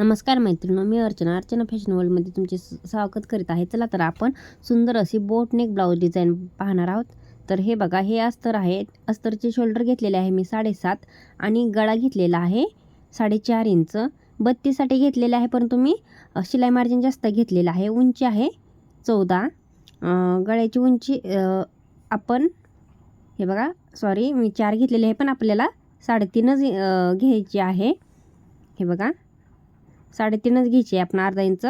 नमस्कार मैत्रिणी मी अर्चना. अर्चना फॅशन वर्ल्डमध्ये तुमचे स्वागत करीत आहे. चला तर आपण सुंदर अशी बोट नेक ब्लाऊज डिझाईन पाहणार आहोत. तर हे बघा हे अस्तर आहे. अस्तरचे शोल्डर घेतलेले आहे मी साडेसात आणि गळा घेतलेला आहे साडेचार इंच. बत्तीसाठी घेतलेले आहे परंतु मी शिलाई मार्जिन जास्त घेतलेलं आहे. उंची आहे चौदा. गळ्याची उंची आपण हे बघा सॉरी मी चार घेतलेले आहे पण आपल्याला साडेतीनच घ्यायची आहे. हे बघा. साडेतीनच घ्यायची आहे. आपण अर्धा इंच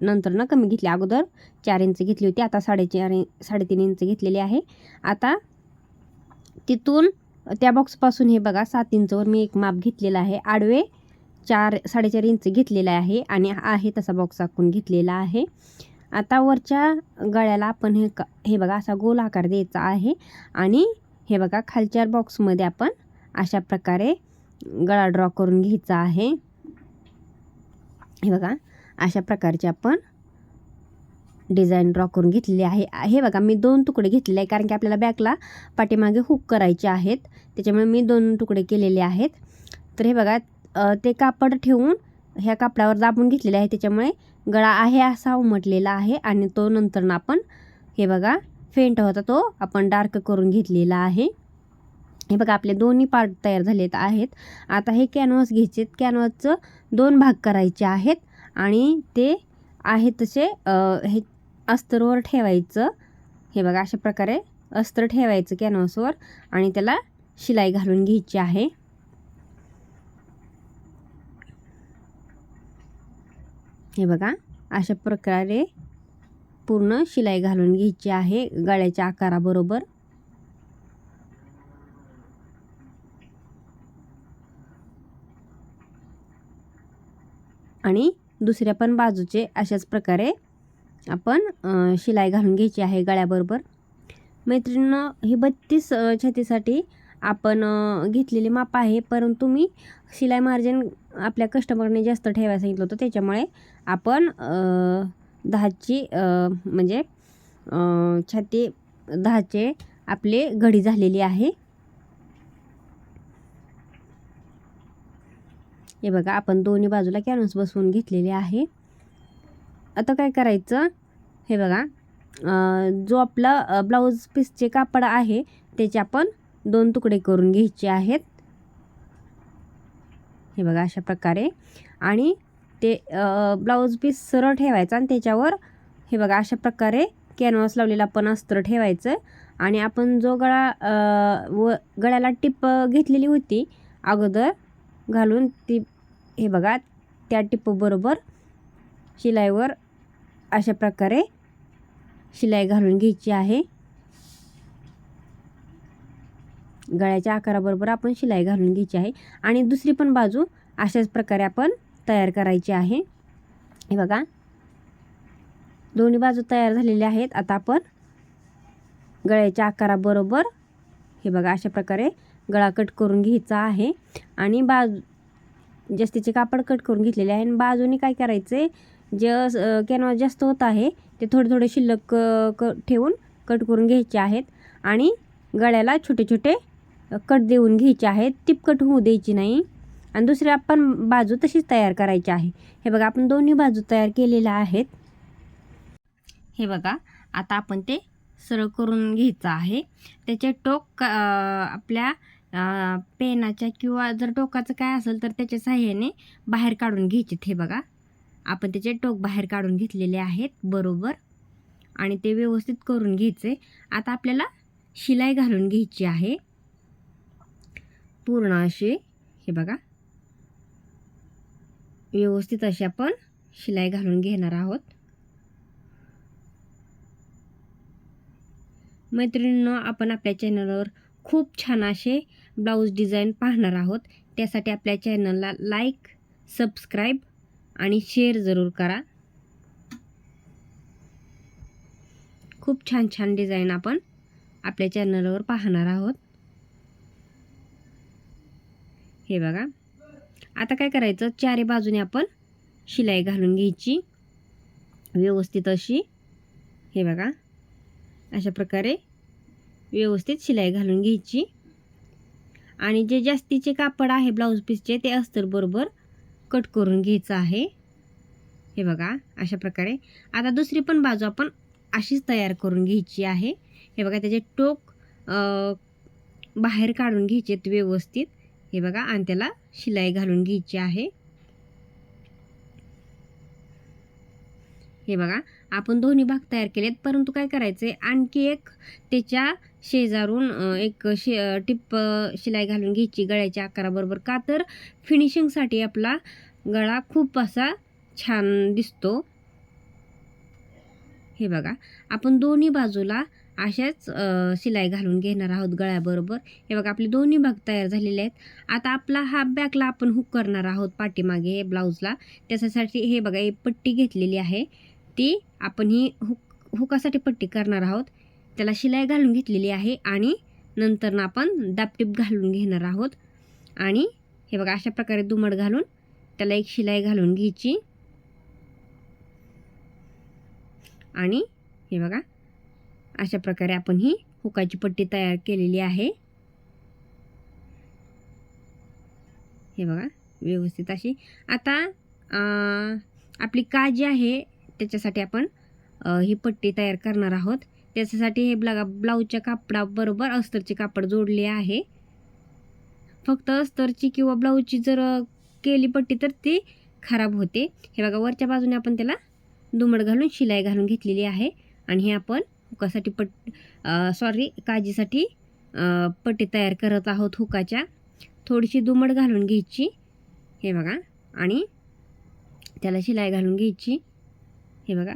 नंतर ना कमी घेतली. अगोदर चार इंच घेतली होती. आता साडेचार साडेतीन इंच घेतलेली आहे. आता तिथून त्या बॉक्सपासून हे बघा सात इंचवर मी एक माप घेतलेला आहे. आडवे चार साडेचार इंच घेतलेला आहे आणि आहे तसा बॉक्स आखून घेतलेला आहे. आता वरच्या गळ्याला आपण हे क हे बघा असा गोल आकार द्यायचा आहे. आणि हे बघा खालच्या बॉक्समध्ये आपण अशा प्रकारे गळा ड्रॉ करून घ्यायचा आहे. हे बघा अशा प्रकारचे आपण डिझाईन ड्रॉ करून घेतलेली आहे. हे बघा मी दोन तुकडे घेतलेले आहे कारण की आपल्याला बॅकला पाठीमागे हुक करायचे आहेत. त्याच्यामुळे मी दोन तुकडे केलेले आहेत. तर हे बघा ते कापड ठेवून ह्या कापडावर दाबून घेतलेले आहे. त्याच्यामुळे गळा आहे असा उमटलेला आहे आणि तो नंतर आपण हे बघा फेंट होता तो आपण डार्क करून घेतलेला आहे. हे बघा आपले दोन्ही पार्ट तयार झालेत आहेत. आता हे कॅनव्हास घ्यायचे कॅनव्हासचं दोन भाग करायचे आहेत आणि ते आहे तसे हे अस्तरवर ठेवायचं. हे बघा अशा प्रकारे अस्तर ठेवायचं कॅनव्हासवर आणि त्याला शिलाई घालून घ्यायची आहे. हे बघा अशा प्रकारे पूर्ण शिलाई घालून घ्यायची आहे. गळ्याच्या आकाराबरोबर आणि दुसऱ्या पण बाजूचे अशाच प्रकारे आपण शिलाई घालून घ्यायची आहे गळ्याबरोबर. मैत्रिणीनं ही बत्तीस छातीसाठी आपण घेतलेली माप आहे परंतु मी शिलाई मार्जिन आपल्या कस्टमरने जास्त ठेवायला सांगितलं होतं. त्याच्यामुळे आपण दहाची म्हणजे छाती दहाचे आपले घडी झालेली आहे. हे बघा आपण दोन्ही बाजूला कॅनव्हास बसवून घेतलेले आहे. आता काय करायचं? हे बघा जो आपला ब्लाऊज पीसचे कापड आहे त्याचे आपण दोन तुकडे करून घ्यायचे आहेत. हे बघा अशा प्रकारे. आणि ते ब्लाऊज पीस सरळ ठेवायचा आणि त्याच्यावर हे बघा अशा प्रकारे कॅनव्हास लावलेला आपण अस्त्र ठेवायचं. आणि आपण जो गळा व गळ्याला टिप घेतलेली होती अगोदर घालून ती हे बघा त्या टिपबरोबर शिलाईवर अशा प्रकारे शिलाई घालून घ्यायची आहे. गळ्याच्या आकाराबरोबर आपण शिलाई घालून घ्यायची आहे. आणि दुसरी पण बाजू अशाच प्रकारे आपण तयार करायची आहे. हे बघा दोन्ही बाजू तयार झालेल्या आहेत. आता आपण गळ्याच्या आकाराबरोबर हे बघा अशा प्रकारे गळा कट करून घ्यायचा आहे. आणि बाजू जास्तीचे कापड कट करून घेतलेले आहे. आणि बाजूने काय करायचं आहे जे कॅनव्हास जास्त होत आहे ते थोडे थोडे शिल्लक क ठेवून कट करून घ्यायचे आहेत. आणि गळ्याला छोटे छोटे कट देऊन घ्यायचे आहेत. तिपकट होऊ द्यायची नाही. आणि दुसरी आपण बाजू तशीच तयार करायची आहे. हे बघा आपण दोन्ही बाजू तयार केलेल्या आहेत. हे बघा आता आपण ते सरळ करून घ्यायचं आहे. त्याचे टोक आपल्या पेनाच्या किंवा जर टोकाचं काय असेल तर त्याच्या साह्याने बाहेर काढून घ्यायचे हे बघा. आपण त्याचे टोक बाहेर काढून घेतलेले आहेत बरोबर? आणि ते व्यवस्थित करून घ्यायचे. आता आपल्याला शिलाई घालून घ्यायची आहे. पूर्ण अशी हे बघा. व्यवस्थित अशी आपण शिलाई घालून घेणार आहोत. मैत्रिणींनो आपण आपल्या चॅनलवर खूप छान असे ब्लाऊज डिझाईन पाहणार आहोत. त्यासाठी आपल्या चॅनलला लाईक सबस्क्राईब आणि शेअर जरूर करा. खूप छान छान डिझाईन आपण आपल्या चॅनलवर पाहणार आहोत. हे बघा. आता काय करायचं? चारी बाजूने आपण शिलाई घालून घ्यायची. व्यवस्थित अशी. हे बघा. अशा प्रकारे व्यवस्थित शिलाई घालून घ्यायची. आणि जे जास्तीचे कापड आहे ब्लाऊज पीसचे ते अस्तरबरोबर कट करून घ्यायचं आहे. हे बघा अशा प्रकारे. आता दुसरी पण बाजू आपण अशीच तयार करून घ्यायची आहे. हे बघा त्याचे टोक बाहेर काढून घ्यायचे व्यवस्थित. हे बघा आणि त्याला शिलाई घालून घ्यायची आहे. हे बघा आपण दोन्ही भाग तयार केलेत. परंतु काय करायचं आहे आणखी एक त्याच्या शेजारून एक शे टिप शिलाई घालून घ्यायची गळ्याच्या आकाराबरोबर. का तर फिनिशिंगसाठी आपला गळा खूप असा छान दिसतो. हे बघा आपण दोन्ही बाजूला अशाच शिलाई घालून घेणार आहोत गळ्याबरोबर. हे बघा आपले दोन्ही भाग तयार झालेले आहेत. आता आपला हा बॅकला आपण हुक करणार आहोत पाठीमागे हे ब्लाऊजला. त्याच्यासाठी हे बघा एक पट्टी घेतलेली आहे. ती आपण ही हुक हुकासाठी पट्टी करणार आहोत. त्याला शिलाई घालून घेतलेली आहे आणि नंतर ना आपण दापटीप घालून घेणार आहोत. आणि हे बघा अशा प्रकारे दुमड घालून त्याला एक शिलाई घालून घ्यायची. आणि हे बघा अशा प्रकारे आपण ही हुकाची पट्टी तयार केलेली आहे. हे बघा व्यवस्थित अशी. आता आपली काजी आहे त्याच्यासाठी आपण ही पट्टी तयार करणार आहोत. त्याच्यासाठी हे ब्ला ब्लाऊजच्या कापडाबरोबर अस्तरचे कापड जोडले आहे. फक्त अस्तरची किंवा ब्लाऊजची जर केली पट्टी तर ती खराब होते. हे बघा वरच्या बाजूने आपण त्याला दुमड घालून शिलाई घालून घेतलेली आहे. आणि हे आपण हुकासाठी पट सॉरी काजीसाठी पट्टी तयार करत आहोत हुकाच्या. थोडीशी दुमड घालून घ्यायची. हे बघा आणि त्याला शिलाई घालून घ्यायची. हे बघा.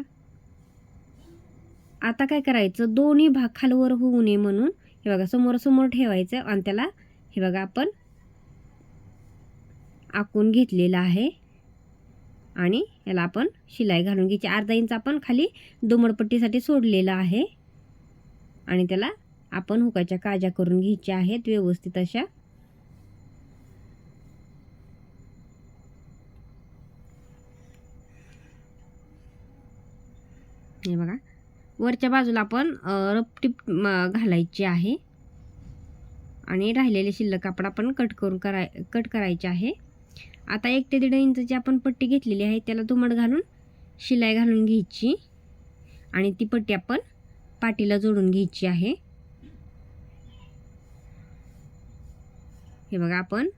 आता काय करायचं? दोन्ही भाग खालवर होऊ नये म्हणून हे बघा समोरासमोर ठेवायचं आणि त्याला हे बघा आपण आखून घेतलेलं आहे. आणि याला आपण शिलाई घालून घ्यायची. अर्धा इंच आपण खाली दुमडपट्टीसाठी सोडलेलं आहे. आणि त्याला आपण हुकाच्या काजा करून घ्यायच्या आहेत. व्यवस्थित अशा हे बघा. वरच्या बाजूला आपण रपटीप घालायची आहे. आणि राहिलेले शिल्लक कापड आपण कट करून कराय कट करायचे आहे. आता एक ते दीड इंचची आपण पट्टी घेतलेली आहे त्याला दुमड घालून शिलाई घालून घ्यायची. आणि ती पट्टी आपण पाटीला जोडून घ्यायची आहे. हे बघा आपण.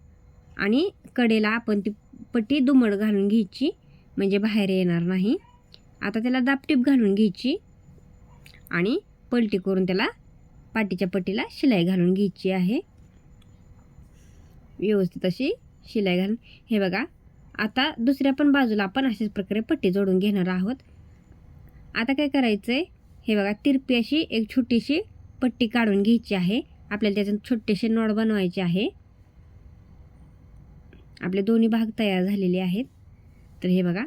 आणि कडेला आपण ती पट्टी दुमड घालून घ्यायची. म्हणजे बाहेर येणार नाही. आता त्याला दापटीप घालून घ्यायची आणि पलटी करून त्याला पाटीच्या पट्टीला शिलाई घालून घ्यायची आहे. व्यवस्थित अशी शिलाई घालून. हे बघा आता दुसऱ्या पण बाजूला आपण अशाच प्रकारे पट्टी जोडून घेणार आहोत. आता काय करायचं आहे हे बघा तिरपी अशी एक छोटीशी पट्टी काढून घ्यायची आहे. आपल्याला त्याच्यात छोटेसे नॉड बनवायचे आहे. आपले दोन्ही भाग तयार झालेले आहेत. तर हे बघा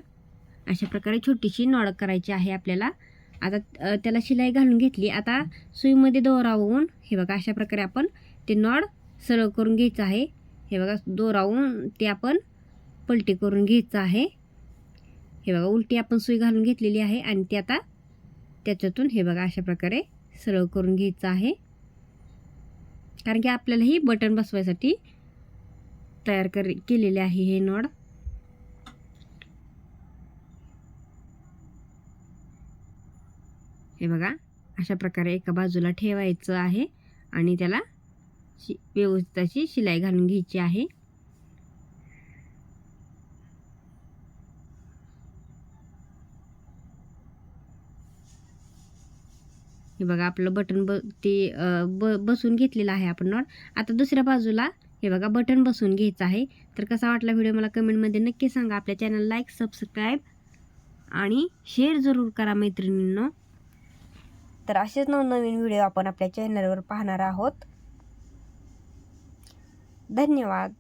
अशा प्रकारे छोटीशी नॉड करायची आहे आपल्याला. आता त्याला शिलाई घालून घेतली. आता सुईमध्ये दोरावून हे बघा अशा प्रकारे आपण ते नॉड सरळ करून घ्यायचं आहे. हे बघा दोरावून ते आपण पलटी करून घ्यायचं आहे. हे बघा उलटी आपण सुई घालून घेतलेली आहे आणि ती आता त्याच्यातून हे बघा अशा प्रकारे सरळ करून घ्यायचं आहे. कारण की आपल्याला ही बटन बसवायसाठी तयार कर केलेले आहे हे नॉड हे बघा अशा प्रकारे एका बाजूला ठेवायचं आहे आणि त्याला शि व्यवस्थित अशी शिलाई घालून घ्यायची आहे. हे बघा आपलं बटन ब ते ब बसून घेतलेलं आहे आपण नॉट. आता दुसऱ्या बाजूला हे बघा बटन बसून घ्यायचं आहे. तर कसा वाटला व्हिडिओ मला कमेंटमध्ये नक्की सांगा. आपल्या चॅनल लाईक सबस्क्राईब आणि शेअर जरूर करा मैत्रिणींनो. तर असेच नवनवीन व्हिडिओ आपण आपल्या चॅनलवर पाहणार आहोत. धन्यवाद.